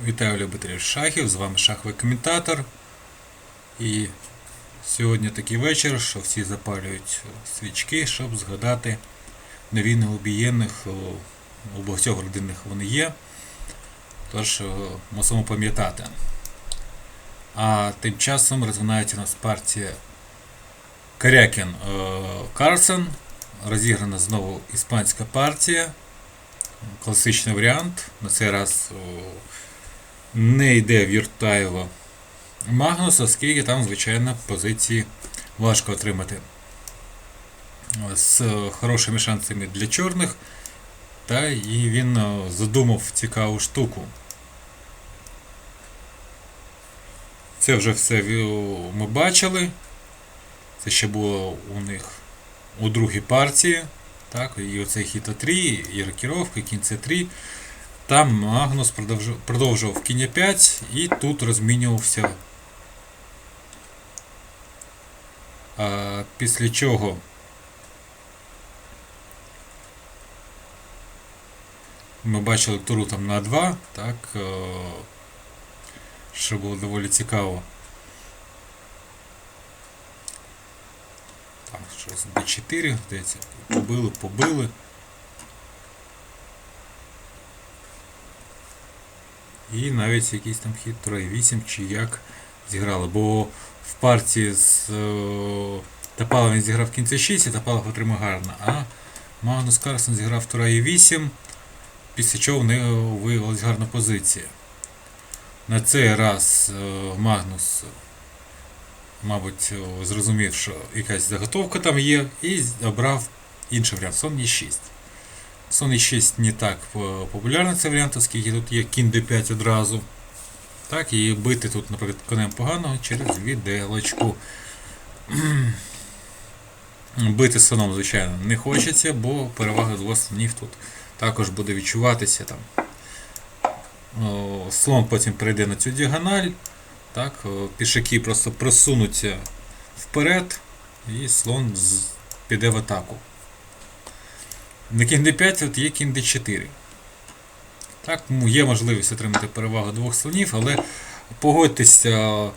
Вітаю любителів шахів, з вами шаховий коментатор. І сьогодні такий вечір, що всі запалюють свічки, щоб згадати невинних убієнних, у багатьох родинних вони є. Тож мусимо пам'ятати. А тим часом розвинається у нас партія Карякін Карсен. Розіграна знову іспанська партія. Класичний варіант. На цей раз не йде Віртаєва Магнус, оскільки там, звичайно, позиції важко отримати. З е, хорошими шансами для чорних. Та і він е, задумав цікаву штуку. Це вже все ми бачили. Це ще було у них у другій партії. Так, і оцей хіт 3 і рокіровка, і кінь С3. Там Магнус продовжував, кінь 5 і тут розмінювався. Після чого ми бачили туру там на 2, так, е, що було доволі цікаво. Там щось D4, здається, побили, побили. І навіть якийсь там хід 3-8 чи як зіграли. Бо в партії з е, Тапалом він зіграв кінці 6 і Тапалов отримав гарно. А Магнус Карсен зіграв 8 після чого в нього виявилась гарна позиція. На цей раз е, Магнус мабуть, зрозумів, що якась заготовка там є, і обрав інший варіант Сон e 6 E 6 не так по- популярний цей варіант, оскільки тут є кінь d5 одразу. Так, і бити тут, наприклад, конем погано через віделочку. Бити слоном, звичайно, не хочеться, бо перевага двох слонів тут також буде відчуватися там. Слон потім прийде на цю діагональ. Так, пішаки просто просунуться вперед, і слон з- піде в атаку. На кінь d5 от є кінь d4. Так, ну, є можливість отримати перевагу двох слонів, але погодьтеся, е,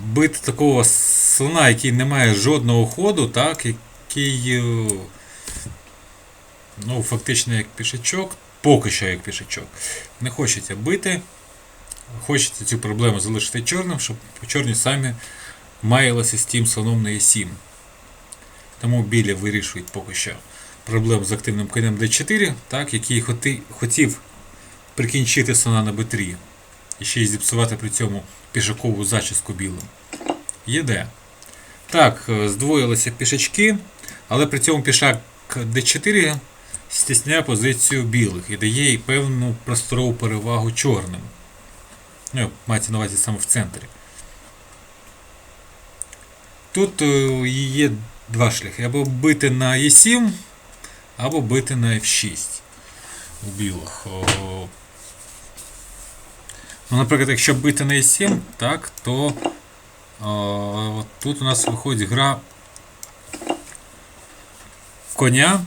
бити такого слона, який не має жодного ходу, так, який е, ну, фактично як пішачок, поки що як пішачок, не хочеться бити. Хочеться цю проблему залишити чорним, щоб чорні самі маялися з тим слоном на e7. Тому білі вирішують поки що проблему з активним конем d4, так, який хотів прикінчити слона на b3 і ще й зіпсувати при цьому пішакову зачіску білим. Єде. Так, е, здвоїлися пішачки, але при цьому пішак d4 стісняє позицію білих і дає їй певну просторову перевагу чорним. Ну, мається на увазі саме в центрі. Тут е, є два шляхи. Або бити на Е7, або бити на F6 у білих. Ну, наприклад, якщо бити на E7, так, то о, тут у нас виходить гра коня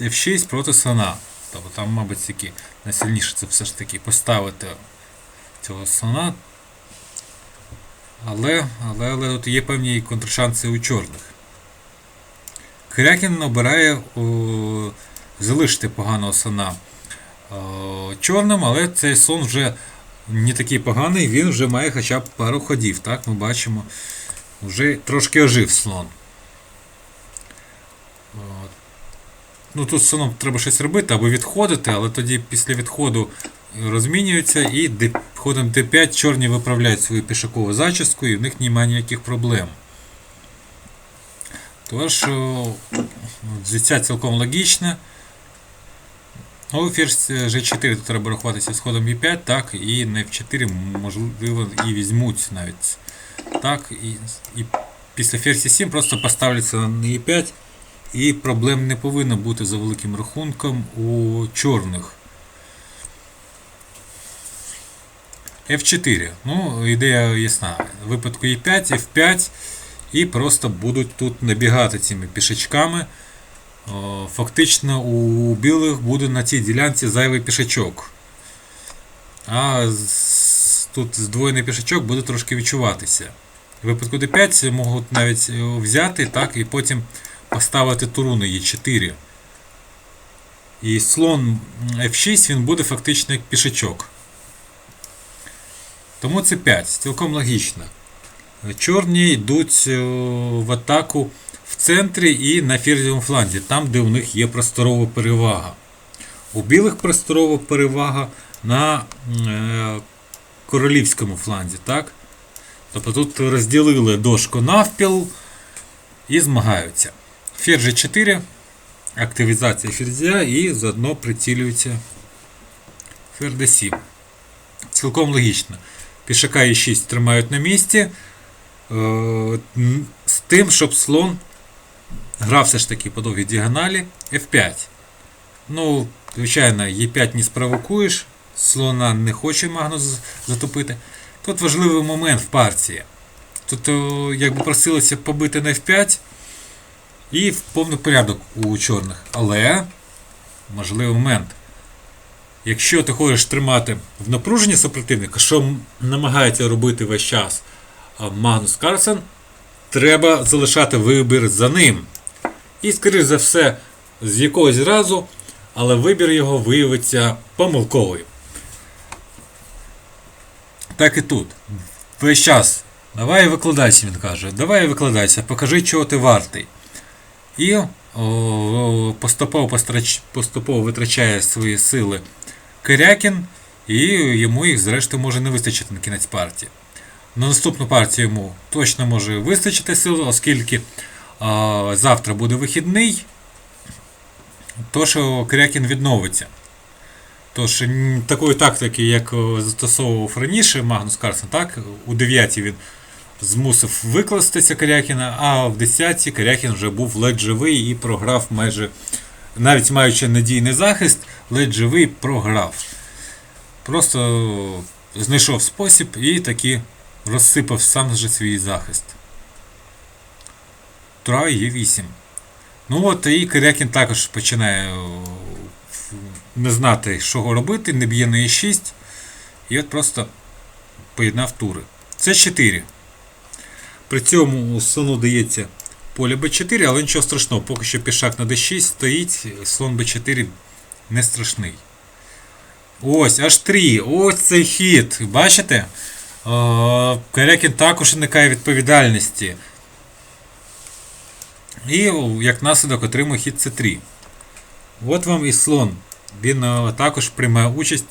F6 проти слона. Тобто там, мабуть, такі найсильніше це все ж таки поставити цього слона. Але, але, але тут є певні контршанси у чорних. Крякін обирає о, залишити поганого слона о, чорним, але цей слон вже не такий поганий, він вже має хоча б пару ходів. Так, ми бачимо, вже трошки ожив слон. Ну тут слоном треба щось робити або відходити, але тоді після відходу розмінюються і ходом d5 чорні виправляють свою пішакову зачіску і в них немає ніяких проблем. Тож, взяття цілком логічне. Ну, ферзь G4 тут треба рахуватися з ходом E5, так, і на F4 можливо і візьмуть навіть. Так, і, і після ферзь 7 просто поставляться на E5 і проблем не повинно бути за великим рахунком у чорних. F4. Ну, ідея ясна. В випадку E5, F5 і просто будуть тут набігати цими пішачками. Фактично у білих буде на цій ділянці зайвий пішачок. а тут здвоєний пішачок буде трошки відчуватися. В випадку d5 можуть навіть е, взяти так, і потім поставити туру на e4. І слон F6 він буде фактично як пішачок. Тому це 5, цілком логічно. Чорні йдуть е, в атаку в центрі і на ферзівому фланзі, там, де у них є просторова перевага. У білих просторова перевага на е, королівському фланзі. так? Тобто тут розділили дошку навпіл і змагаються. Ферзь G4, активізація ферзя і заодно прицілюється ферзь D7. Цілком логічно. Пішака E6 тримають на місці. Е, З тим, щоб слон грав все ж таки по довгій діагоналі F5. Ну, звичайно, Е5 не спровокуєш, слона не хоче Магнус затопити. Тут важливий момент в партії. Тут о, якби просилося побити на F5 і в повний порядок у чорних. Але можливий момент. Якщо ти хочеш тримати в напруженні супротивника, що намагається робити весь час Магнус Карлсен, треба залишати вибір за ним. І, скоріш за все, з якогось разу, але вибір його виявиться помилковий. Так і тут. Весь час. Давай викладайся, він каже. Давай викладайся, покажи, чого ти вартий. І о, поступово, пострач- поступово витрачає свої сили Кирякін, і йому їх зрештою може не вистачити на кінець партії. На наступну партію йому точно може вистачити сил, оскільки а, завтра буде вихідний, тож о, Кирякін відновиться. Тож такої тактики, як застосовував раніше Магнус Карлсен, так, у 9 він змусив викластися Корякіна, а в 10 Корякін вже був ледь живий і програв майже, навіть маючи надійний захист, ледь живий програв. Просто знайшов спосіб і таки розсипав сам же свій захист. Тура є 8. Ну от і Корякін також починає не знати, що робити, не б'є на Е6. І от просто поєднав тури. Це 4. При цьому слону дається поле b4, але нічого страшного, поки що пішак на d6 стоїть, слон b4 не страшний. Ось, аж 3. Ось цей хід. Бачите? Е, Корякін також уникає відповідальності. І як наслідок отримує хід c3. От вам і слон. Він е, також приймає участь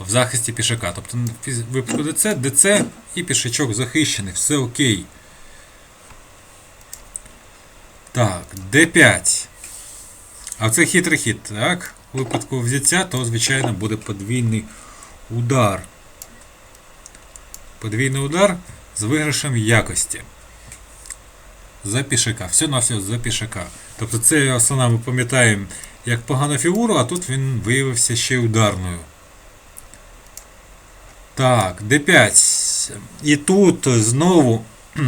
в захисті пішака. Тобто випадку ДЦ, ДЦ і пішачок захищений, все окей. Так, D5. А це хитрий хід, так? У випадку взяття, то, звичайно, буде подвійний удар. Подвійний удар з виграшем якості. За пішака. Все на все за пішака. Тобто це основна ми пам'ятаємо як погану фігуру, а тут він виявився ще й ударною. Так, D5. І тут знову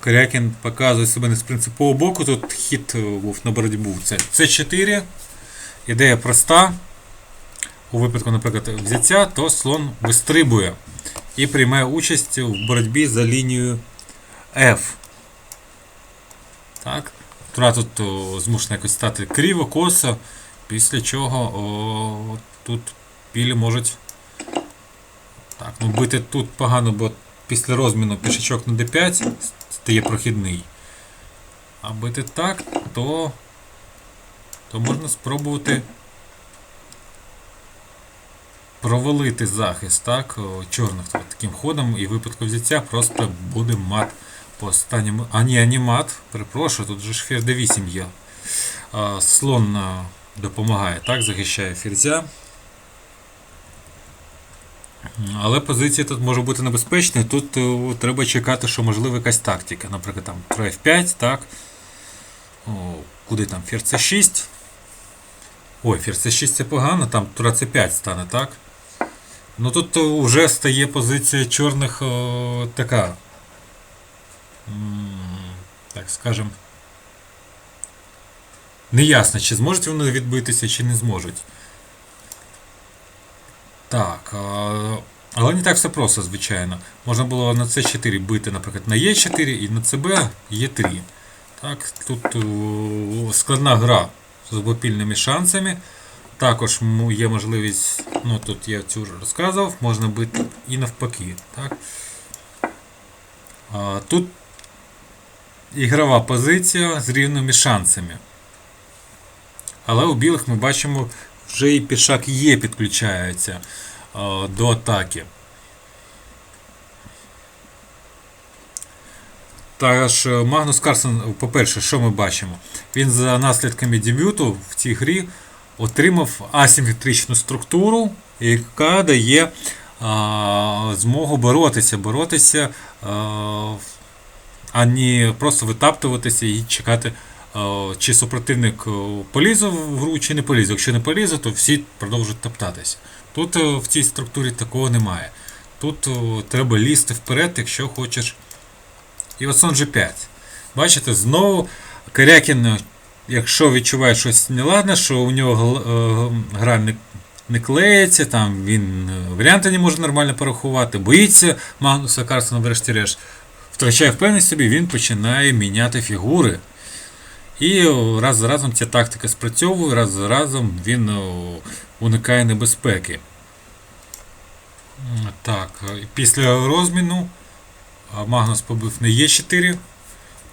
Корякін показує себе не з принципового боку. Тут хід був на боротьбу. Це C4. Ідея проста. У випадку, наприклад, взяття, то слон вистрибує і приймає участь в боротьбі за лінією F. Так. Тура тут о, змушена якось стати криво, косо, після чого о, тут білі можуть. Так, ну бити тут погано, бо після розміну пішачок на d5 стає прохідний. А бити так, то, то можна спробувати провалити захист так, чорних таким ходом і в випадку взяття просто буде мат по останньому. А ні, а мат, перепрошую, тут же ж ферзь d8 є. Слон допомагає, так, захищає ферзя. Але позиція тут може бути небезпечна. Тут е, треба чекати, що можливо якась тактика. Наприклад, там тура F5, так. О, куди там? Ферзь C6. Ой, ферзь C6 це погано, там тура C5 стане, так? Ну тут вже стає позиція чорних о, така. Так скажем. Неясно, чи зможуть вони відбитися, чи не зможуть. Так. Але не так все просто, звичайно. Можна було на С4 бити, наприклад, на Е4 і на ЦБ Е3. Так, тут складна гра з обопільними шансами. Також є можливість, ну тут я цю вже розказував, можна бити і навпаки. Так? А, тут ігрова позиція з рівними шансами. Але у білих ми бачимо, вже і пішак є підключається а, до атаки. Також е, Магнус Карсон, по-перше, що ми бачимо? Він за наслідками дебюту в цій грі отримав асиметричну структуру, яка дає змогу боротися, боротися, а, не просто витаптуватися і чекати, чи супротивник е, полізе в гру, чи не полізе. Якщо не полізе, то всі продовжують топтатися. Тут е, в цій структурі такого немає. Тут е, треба лізти вперед, якщо хочеш. І от сон G5. Бачите, знову Корякін, якщо відчуває щось неладне, що у нього е, гра не, не клеїться, там він е, варіанти не може нормально порахувати, боїться Магнуса Карсона, врешті-решт, втрачає впевненість собі, він починає міняти фігури. І раз за разом ця тактика спрацьовує, раз за разом він уникає небезпеки. Так, е, після розміну Магнус побив на Е4.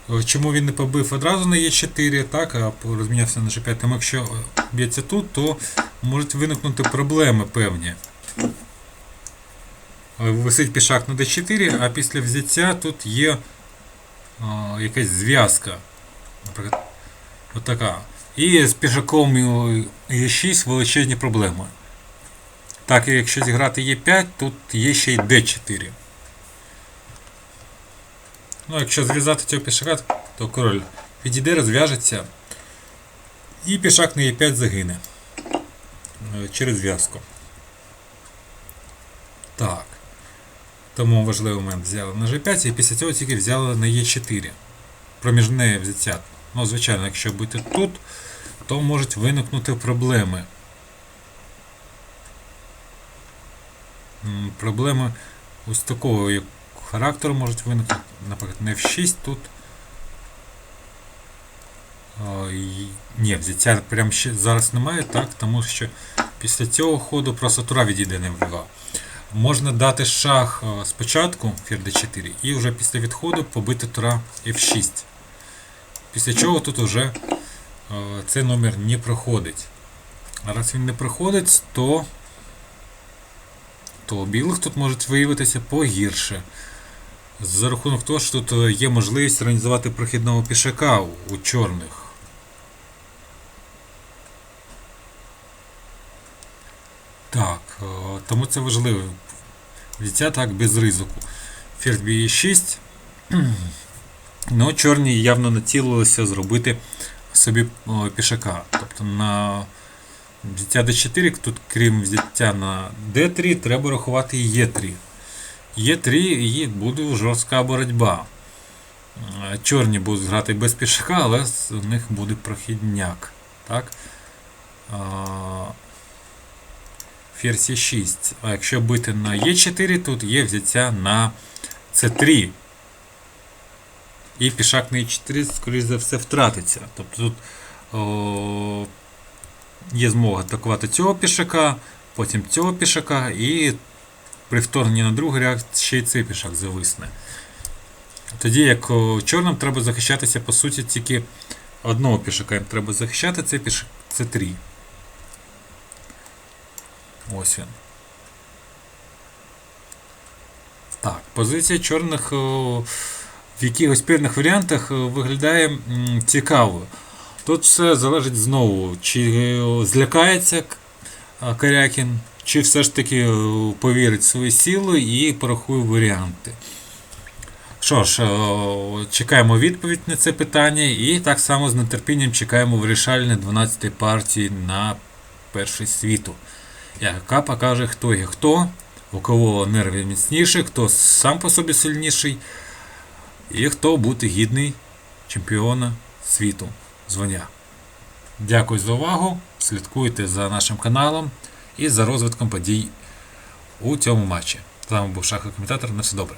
Е, Чому він не побив одразу на Е4, так, а розмінявся на G5. Тому якщо е, б'ється тут, то можуть виникнути проблеми певні. Е, Висить пішак на D4, а після взяття тут є а, якась зв'язка. Наприклад, отака. І з пішаком Е6 величезні проблеми. Так, і якщо зіграти Е5, тут є ще й D4. Ну, якщо зв'язати цього пішака, то король відійде, розв'яжеться. І пішак на Е5 загине. Е, Через зв'язку. Так. Тому важливий момент взяли на G5 і після цього тільки взяли на Е4. Проміжне взяття. Ну, звичайно, якщо бути тут, то можуть виникнути проблеми. Проблеми ось такого як характеру можуть виникнути, наприклад, на F6 тут. А, і- Ні, взяття прямо ще зараз немає, так, тому що після цього ходу просто тура відійде на F2. Можна дати шах спочатку, фір d4, і вже після відходу побити тура F6. Після чого тут вже цей номер не проходить. А раз він не проходить, то, то білих тут можуть виявитися погірше. За рахунок того, що тут е, є можливість організувати прохідного пішака у, чорних. Так, е, тому це важливо. Взяття так без ризику. Ферзь б'є 6. Ну, чорні явно націлилися зробити собі пішака. Тобто на взяття d4, тут крім взяття на d3, треба рахувати і e3. Є3 і буде жорстка боротьба. Е, Чорні будуть грати без пішака, але у них буде прохідняк. Так? Ферзь 6. А якщо бити на Е4, тут є взяття на С3. І пішак на Е4, скоріш за все, втратиться. Тобто тут о, є змога атакувати цього пішака, потім цього пішака, і при вторгненні на другий ряд ще й цей пішак зависне. Тоді як чорним треба захищатися, по суті, тільки одного пішака їм треба захищати, це пішак це 3. Ось він. Так, позиція чорних в якихось певних варіантах виглядає м, цікавою. Тут все залежить знову, чи злякається К- а, Корякін, чи все ж таки е, повірить в свої сили і порахує варіанти. Що ж, е, чекаємо відповідь на це питання і так само з нетерпінням чекаємо вирішальної 12 партії на перший світу, яка покаже, хто є хто, у кого нерви міцніші, хто сам по собі сильніший, і хто буде гідний чемпіона світу звання. Дякую за увагу. Слідкуйте за нашим каналом і за розвитком подій у цьому матчі. З вами був шаховий коментатор. На все добре.